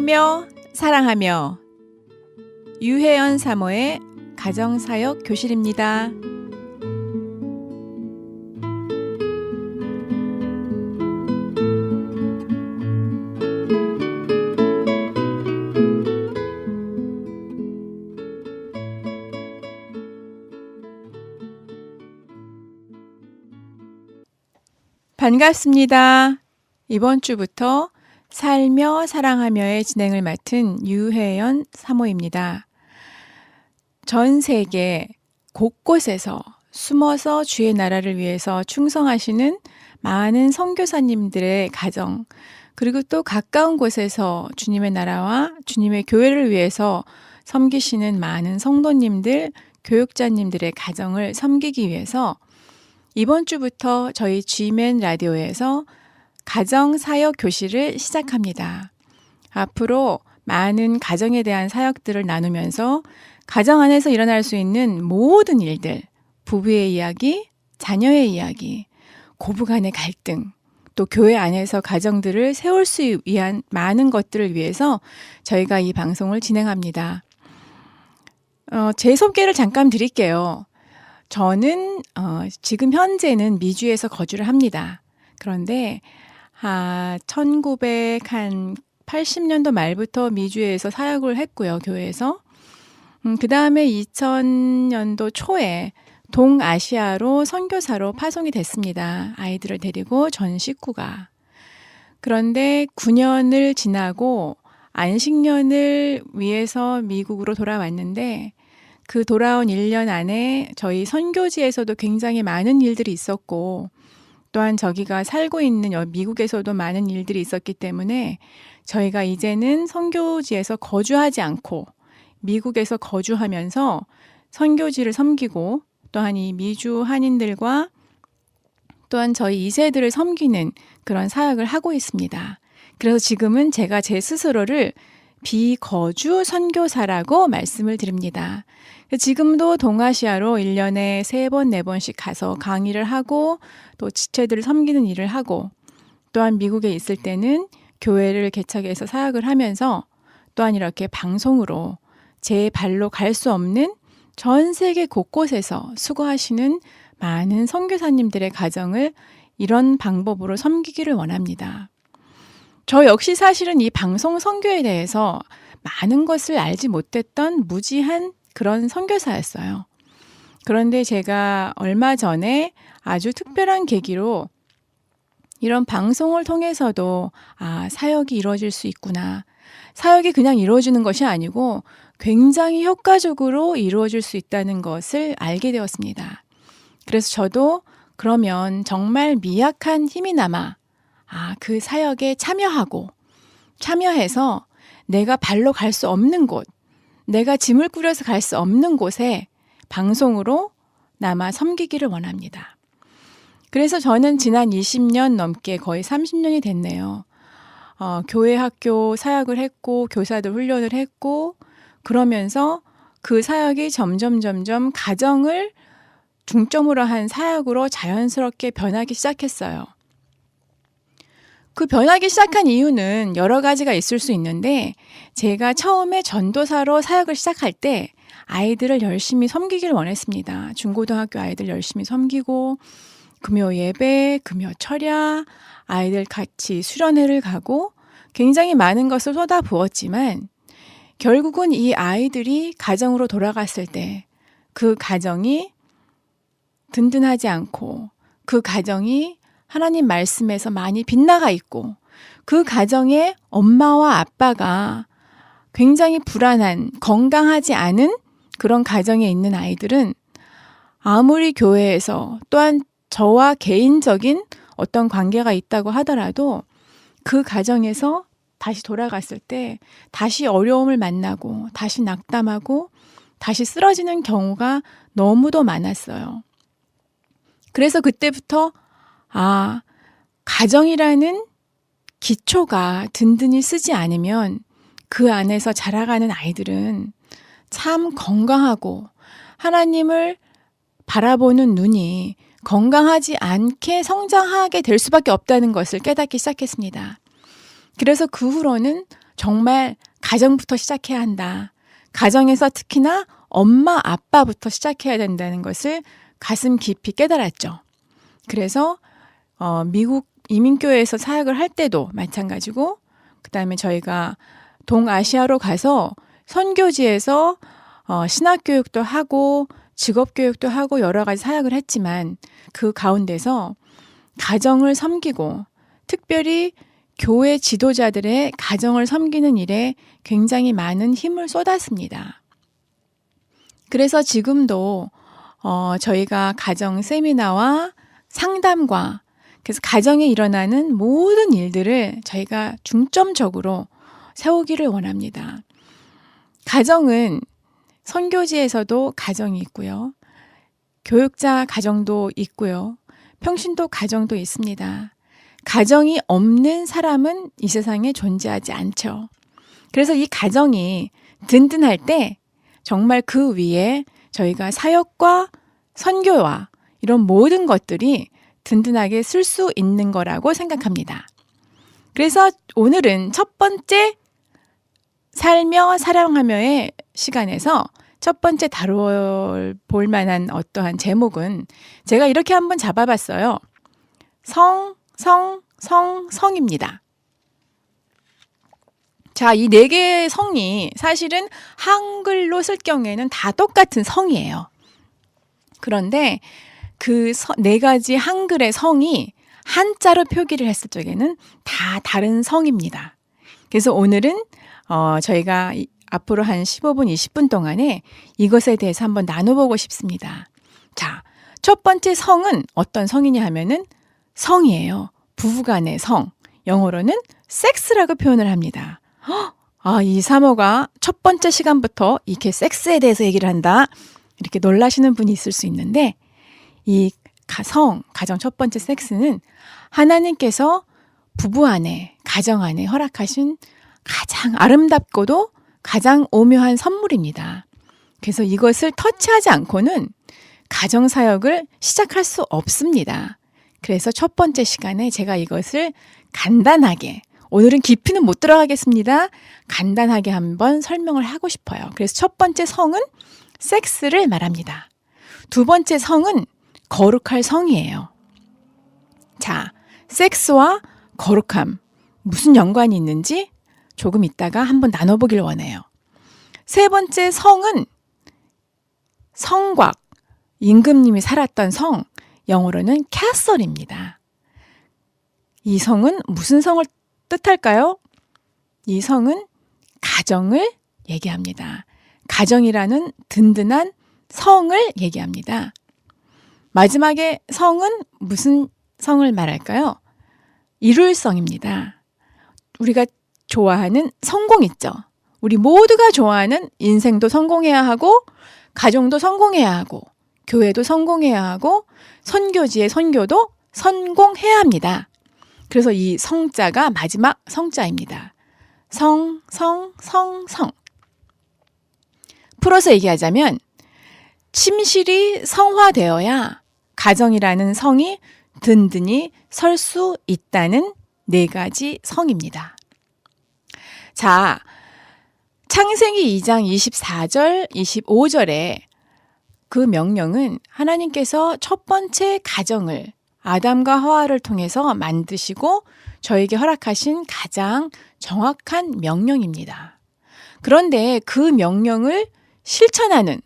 살며 사랑하며 유혜연 사모의 가정사역 교실입니다. 반갑습니다. 이번 주부터 살며 사랑하며의 진행을 맡은 유혜연 사모입니다. 전 세계 곳곳에서 숨어서 주의 나라를 위해서 충성하시는 많은 선교사님들의 가정, 그리고 또 가까운 곳에서 주님의 나라와 주님의 교회를 위해서 섬기시는 많은 성도님들, 교육자님들의 가정을 섬기기 위해서 이번 주부터 저희 G맨 라디오에서 가정 사역 교실을 시작합니다. 앞으로 많은 가정에 대한 사역들을 나누면서 가정 안에서 일어날 수 있는 모든 일들, 부부의 이야기, 자녀의 이야기, 고부 간의 갈등, 또 교회 안에서 가정들을 세울 수 위한 많은 것들을 위해서 저희가 이 방송을 진행합니다. 어, 제 소개를 잠깐 드릴게요. 저는 어, 지금 현재는 미주에서 거주를 합니다. 그런데 아, 1980년도 말부터 미주에서 사역을 했고요, 교회에서. 음, 그 다음에 2000년도 초에 동아시아로 선교사로 파송이 됐습니다. 아이들을 데리고 전 식구가. 그런데 9년을 지나고 안식년을 위해서 미국으로 돌아왔는데 그 돌아온 1년 안에 저희 선교지에서도 굉장히 많은 일들이 있었고 또한 저기가 살고 있는 미국에서도 많은 일들이 있었기 때문에 저희가 이제는 선교지에서 거주하지 않고 미국에서 거주하면서 선교지를 섬기고 또한 이 미주 한인들과 또한 저희 2세들을 섬기는 그런 사역을 하고 있습니다. 그래서 지금은 제가 제 스스로를 비거주 선교사라고 말씀을 드립니다. 지금도 동아시아로 1년에 3번, 4번씩 가서 강의를 하고 또 지체들을 섬기는 일을 하고 또한 미국에 있을 때는 교회를 개척해서 사역을 하면서 또한 이렇게 방송으로 제 발로 갈 수 없는 전 세계 곳곳에서 수고하시는 많은 선교사님들의 가정을 이런 방법으로 섬기기를 원합니다. 저 역시 사실은 이 방송 선교에 대해서 많은 것을 알지 못했던 무지한 그런 선교사였어요. 그런데 제가 얼마 전에 아주 특별한 계기로 이런 방송을 통해서도 아, 사역이 이루어질 수 있구나. 사역이 그냥 이루어지는 것이 아니고 굉장히 효과적으로 이루어질 수 있다는 것을 알게 되었습니다. 그래서 저도 그러면 정말 미약한 힘이나마 아, 그 사역에 참여하고 참여해서 내가 발로 갈 수 없는 곳, 내가 짐을 꾸려서 갈 수 없는 곳에 방송으로 남아 섬기기를 원합니다. 그래서 저는 지난 20년 넘게 거의 30년이 됐네요. 어, 교회 학교 사역을 했고, 교사들 훈련을 했고, 그러면서 그 사역이 점점 점점 가정을 중점으로 한 사역으로 자연스럽게 변하기 시작했어요. 그 변하기 시작한 이유는 여러 가지가 있을 수 있는데 제가 처음에 전도사로 사역을 시작할 때 아이들을 열심히 섬기기를 원했습니다. 중고등학교 아이들 열심히 섬기고 금요 예배, 금요 철야, 아이들 같이 수련회를 가고 굉장히 많은 것을 쏟아 부었지만 결국은 이 아이들이 가정으로 돌아갔을 때 그 가정이 든든하지 않고 그 가정이 하나님 말씀에서 많이 빗나가 있고 그 가정에 엄마와 아빠가 굉장히 불안한, 건강하지 않은 그런 가정에 있는 아이들은 아무리 교회에서 또한 저와 개인적인 어떤 관계가 있다고 하더라도 그 가정에서 다시 돌아갔을 때 다시 어려움을 만나고 다시 낙담하고 다시 쓰러지는 경우가 너무도 많았어요. 그래서 그때부터 아, 가정이라는 기초가 든든히 쓰지 않으면 그 안에서 자라가는 아이들은 참 건강하고 하나님을 바라보는 눈이 건강하지 않게 성장하게 될 수밖에 없다는 것을 깨닫기 시작했습니다. 그래서 그 후로는 정말 가정부터 시작해야 한다. 가정에서 특히나 엄마, 아빠부터 시작해야 된다는 것을 가슴 깊이 깨달았죠. 그래서 어, 미국 이민교회에서 사역을 할 때도 마찬가지고 그다음에 저희가 동아시아로 가서 선교지에서 어, 신학 교육도 하고 직업 교육도 하고 여러 가지 사역을 했지만 그 가운데서 가정을 섬기고 특별히 교회 지도자들의 가정을 섬기는 일에 굉장히 많은 힘을 쏟았습니다. 그래서 지금도 어, 저희가 가정 세미나와 상담과 그래서 가정에 일어나는 모든 일들을 저희가 중점적으로 세우기를 원합니다. 가정은 선교지에서도 가정이 있고요. 교육자 가정도 있고요. 평신도 가정도 있습니다. 가정이 없는 사람은 이 세상에 존재하지 않죠. 그래서 이 가정이 든든할 때 정말 그 위에 저희가 사역과 선교와 이런 모든 것들이 든든하게 쓸 수 있는 거라고 생각합니다. 그래서 오늘은 첫 번째 살며 사랑하며의 시간에서 첫 번째 다뤄볼 만한 어떠한 제목은 제가 이렇게 한번 잡아봤어요. 성, 성, 성, 성입니다. 자, 이 네 개의 성이 사실은 한글로 쓸 경우에는 다 똑같은 성이에요. 그런데 그 네 가지 한글의 성이 한자로 표기를 했을 적에는 다 다른 성입니다. 그래서 오늘은 어, 저희가 이- 앞으로 한 15분, 20분 동안에 이것에 대해서 한번 나눠보고 싶습니다. 자, 첫 번째 성은 어떤 성이냐 하면은 성이에요. 부부간의 성. 영어로는 섹스라고 표현을 합니다. 헉! 아, 이 사모가 첫 번째 시간부터 이렇게 섹스에 대해서 얘기를 한다. 이렇게 놀라시는 분이 있을 수 있는데 이 가성, 가정 첫 번째 섹스는 하나님께서 부부 안에, 가정 안에 허락하신 가장 아름답고도 가장 오묘한 선물입니다. 그래서 이것을 터치하지 않고는 가정 사역을 시작할 수 없습니다. 그래서 첫 번째 시간에 제가 이것을 간단하게 오늘은 깊이는 못 들어가겠습니다. 간단하게 한번 설명을 하고 싶어요. 그래서 첫 번째 성은 섹스를 말합니다. 두 번째 성은 거룩할 성이에요. 자, 섹스와 거룩함 무슨 연관이 있는지 조금 있다가 한번 나눠보길 원해요. 세 번째 성은 성곽, 임금님이 살았던 성, 영어로는 캐슬입니다. 이 성은 무슨 성을 뜻할까요? 이 성은 가정을 얘기합니다. 가정이라는 든든한 성을 얘기합니다. 마지막에 성은 무슨 성을 말할까요? 이룰성입니다. 우리가 좋아하는 성공 있죠. 우리 모두가 좋아하는 인생도 성공해야 하고, 가정도 성공해야 하고, 교회도 성공해야 하고, 선교지의 선교도 성공해야 합니다. 그래서 이 성자가 마지막 성자입니다. 성, 성, 성, 성. 풀어서 얘기하자면, 침실이 성화되어야 가정이라는 성이 든든히 설 수 있다는 네 가지 성입니다. 자, 창세기 2장 24절, 25절에 그 명령은 하나님께서 첫 번째 가정을 아담과 하와를 통해서 만드시고 저에게 허락하신 가장 정확한 명령입니다. 그런데 그 명령을 실천하는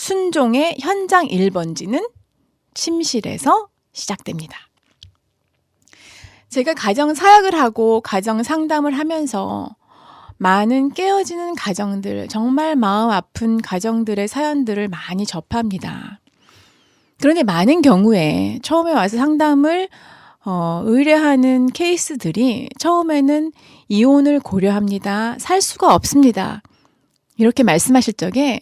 순종의 현장 1번지는 침실에서 시작됩니다. 제가 가정 사역을 하고 가정 상담을 하면서 많은 깨어지는 가정들, 정말 마음 아픈 가정들의 사연들을 많이 접합니다. 그런데 많은 경우에 처음에 와서 상담을 어, 의뢰하는 케이스들이 처음에는 이혼을 고려합니다. 살 수가 없습니다. 이렇게 말씀하실 적에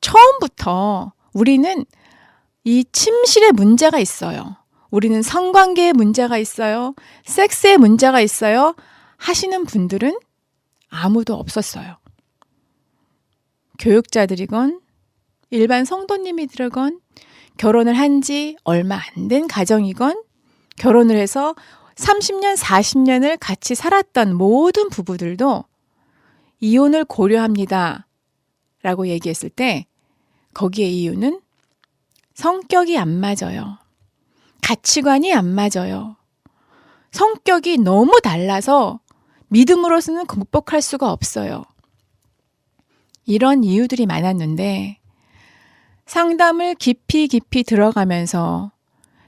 처음부터 우리는 이 침실에 문제가 있어요. 우리는 성관계에 문제가 있어요. 섹스에 문제가 있어요. 하시는 분들은 아무도 없었어요. 교육자들이건 일반 성도님이들건 결혼을 한 지 얼마 안 된 가정이건 결혼을 해서 30년, 40년을 같이 살았던 모든 부부들도 이혼을 고려합니다. 라고 얘기했을 때 거기에 이유는 성격이 안 맞아요. 가치관이 안 맞아요. 성격이 너무 달라서 믿음으로서는 극복할 수가 없어요. 이런 이유들이 많았는데 상담을 깊이 깊이 들어가면서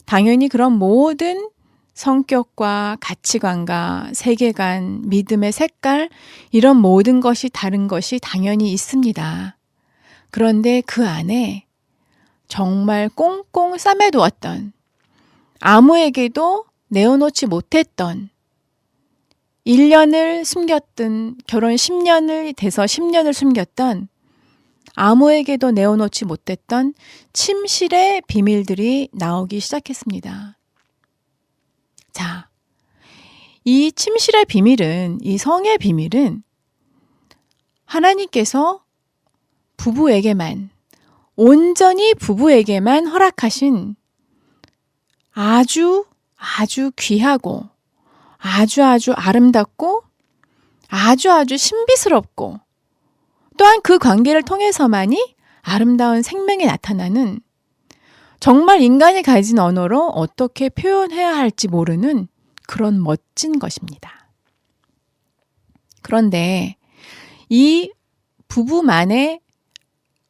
당연히 그런 모든 성격과 가치관과 세계관, 믿음의 색깔, 이런 모든 것이 다른 것이 당연히 있습니다. 그런데 그 안에 정말 꽁꽁 싸매두었던, 아무에게도 내어놓지 못했던, 1년을 숨겼던, 결혼 10년을 돼서 10년을 숨겼던, 아무에게도 내어놓지 못했던 침실의 비밀들이 나오기 시작했습니다. 자, 이 침실의 비밀은, 이 성의 비밀은 하나님께서 부부에게만, 온전히 부부에게만 허락하신 아주, 아주 귀하고, 아주 아주 아름답고, 아주 아주 신비스럽고, 또한 그 관계를 통해서만이 아름다운 생명이 나타나는 정말 인간이 가진 언어로 어떻게 표현해야 할지 모르는 그런 멋진 것입니다. 그런데 이 부부만의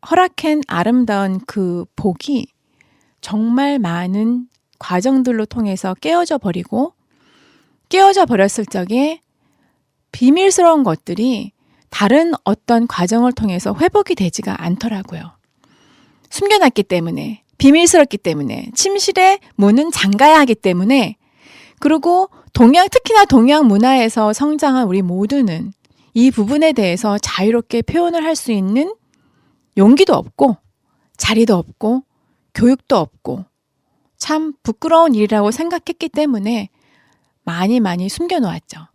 허락한 아름다운 그 복이 정말 많은 과정들로 통해서 깨어져 버리고 깨어져 버렸을 적에 비밀스러운 것들이 다른 어떤 과정을 통해서 회복이 되지가 않더라고요. 숨겨놨기 때문에 비밀스럽기 때문에 침실의 문은 잠가야 하기 때문에 그리고 동양 특히나 동양 문화에서 성장한 우리 모두는 이 부분에 대해서 자유롭게 표현을 할 수 있는 용기도 없고 자리도 없고 교육도 없고 참 부끄러운 일이라고 생각했기 때문에 많이 많이 숨겨놓았죠.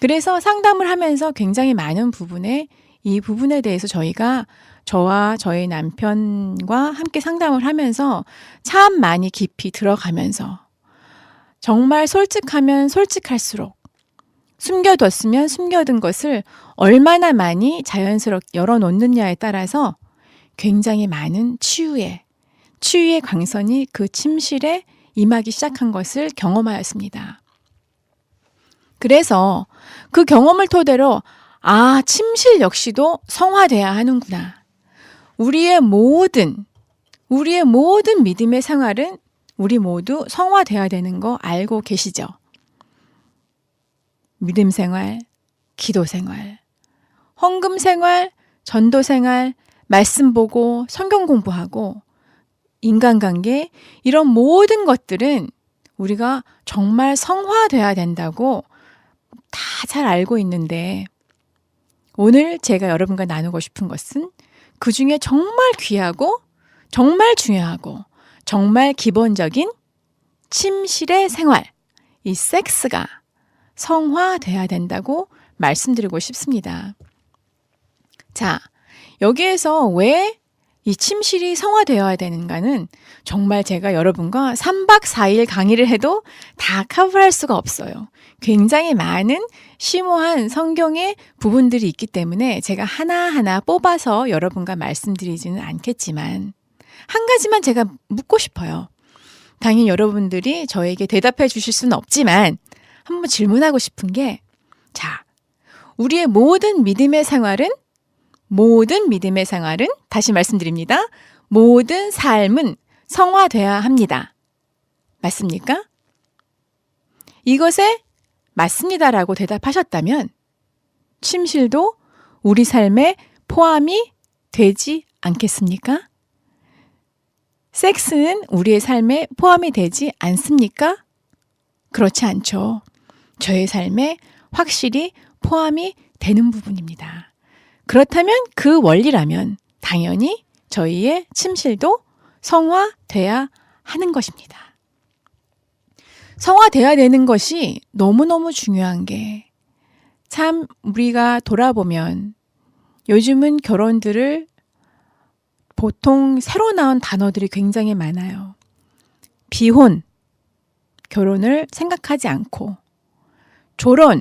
그래서 상담을 하면서 굉장히 많은 부분에 이 부분에 대해서 저희가 저와 저희 남편과 함께 상담을 하면서 참 많이 깊이 들어가면서 정말 솔직하면 솔직할수록 숨겨뒀으면 숨겨둔 것을 얼마나 많이 자연스럽게 열어놓느냐에 따라서 굉장히 많은 치유의, 치유의 광선이 그 침실에 임하기 시작한 것을 경험하였습니다. 그래서 그 경험을 토대로 아, 침실 역시도 성화돼야 하는구나. 우리의 모든, 우리의 모든 믿음의 생활은 우리 모두 성화돼야 되는 거 알고 계시죠? 믿음 생활, 기도 생활, 헌금 생활, 전도 생활, 말씀 보고 성경 공부하고 인간관계 이런 모든 것들은 우리가 정말 성화돼야 된다고 다 잘 알고 있는데 오늘 제가 여러분과 나누고 싶은 것은 그 중에 정말 귀하고 정말 중요하고 정말 기본적인 침실의 생활, 이 섹스가 성화돼야 된다고 말씀드리고 싶습니다. 자, 여기에서 왜 이 침실이 성화되어야 되는가는 정말 제가 여러분과 3박 4일 강의를 해도 다 커버할 수가 없어요. 굉장히 많은 심오한 성경의 부분들이 있기 때문에 제가 하나하나 뽑아서 여러분과 말씀드리지는 않겠지만 한 가지만 제가 묻고 싶어요. 당연히 여러분들이 저에게 대답해 주실 수는 없지만 한번 질문하고 싶은 게 자, 우리의 모든 믿음의 생활은 모든 믿음의 생활은 다시 말씀드립니다. 모든 삶은 성화돼야 합니다. 맞습니까? 이것에 맞습니다라고 대답하셨다면 침실도 우리 삶에 포함이 되지 않겠습니까? 섹스는 우리의 삶에 포함이 되지 않습니까? 그렇지 않죠. 저의 삶에 확실히 포함이 되는 부분입니다. 그렇다면 그 원리라면 당연히 저희의 침실도 성화돼야 하는 것입니다. 성화돼야 되는 것이 너무너무 중요한 게 참 우리가 돌아보면 요즘은 결혼들을 보통 새로 나온 단어들이 굉장히 많아요. 비혼, 결혼을 생각하지 않고, 졸혼,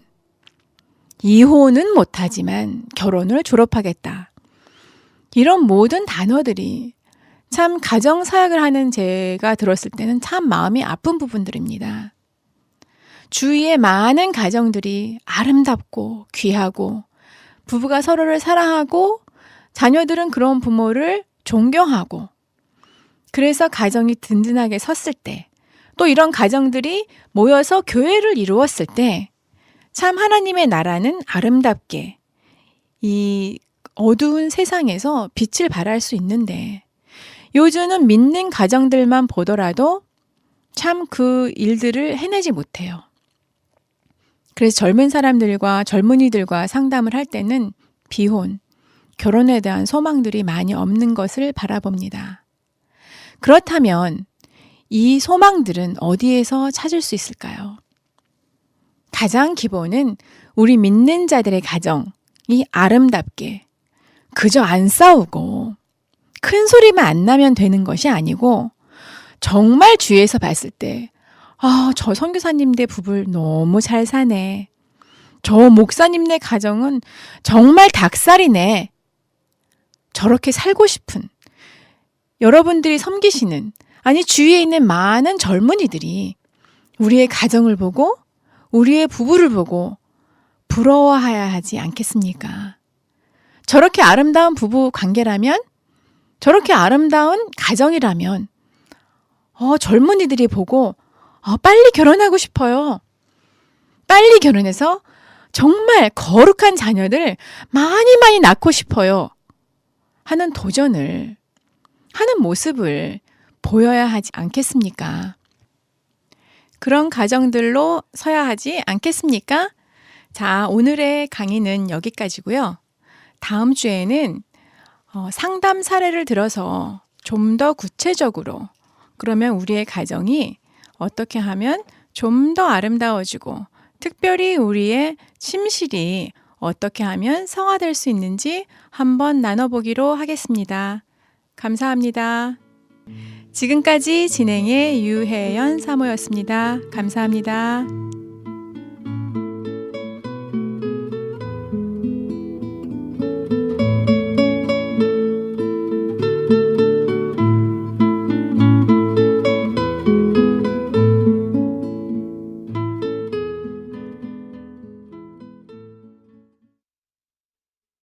이혼은 못하지만 결혼을 졸업하겠다. 이런 모든 단어들이 참 가정 사역을 하는 제가 들었을 때는 참 마음이 아픈 부분들입니다. 주위의 많은 가정들이 아름답고 귀하고 부부가 서로를 사랑하고 자녀들은 그런 부모를 존경하고 그래서 가정이 든든하게 섰을 때 또 이런 가정들이 모여서 교회를 이루었을 때 참 하나님의 나라는 아름답게 이 어두운 세상에서 빛을 발할 수 있는데 요즘은 믿는 가정들만 보더라도 참 그 일들을 해내지 못해요. 그래서 젊은 사람들과 젊은이들과 상담을 할 때는 비혼, 결혼에 대한 소망들이 많이 없는 것을 바라봅니다. 그렇다면 이 소망들은 어디에서 찾을 수 있을까요? 가장 기본은 우리 믿는 자들의 가정이 아름답게 그저 안 싸우고 큰 소리만 안 나면 되는 것이 아니고 정말 주위에서 봤을 때 아, 저 선교사님네 부부를 너무 잘 사네. 저 목사님네 가정은 정말 닭살이네. 저렇게 살고 싶은 여러분들이 섬기시는 아니 주위에 있는 많은 젊은이들이 우리의 가정을 보고 우리의 부부를 보고 부러워해야 하지 않겠습니까? 저렇게 아름다운 부부 관계라면 저렇게 아름다운 가정이라면 어, 젊은이들이 보고 어, 빨리 결혼하고 싶어요. 빨리 결혼해서 정말 거룩한 자녀들 많이 많이 낳고 싶어요. 하는 도전을 하는 모습을 보여야 하지 않겠습니까? 그런 가정들로 서야 하지 않겠습니까? 자, 오늘의 강의는 여기까지고요. 다음 주에는 어, 상담 사례를 들어서 좀 더 구체적으로 그러면 우리의 가정이 어떻게 하면 좀 더 아름다워지고 특별히 우리의 침실이 어떻게 하면 성화될 수 있는지 한번 나눠보기로 하겠습니다. 감사합니다. 지금까지 진행의 유혜연 사모였습니다. 감사합니다.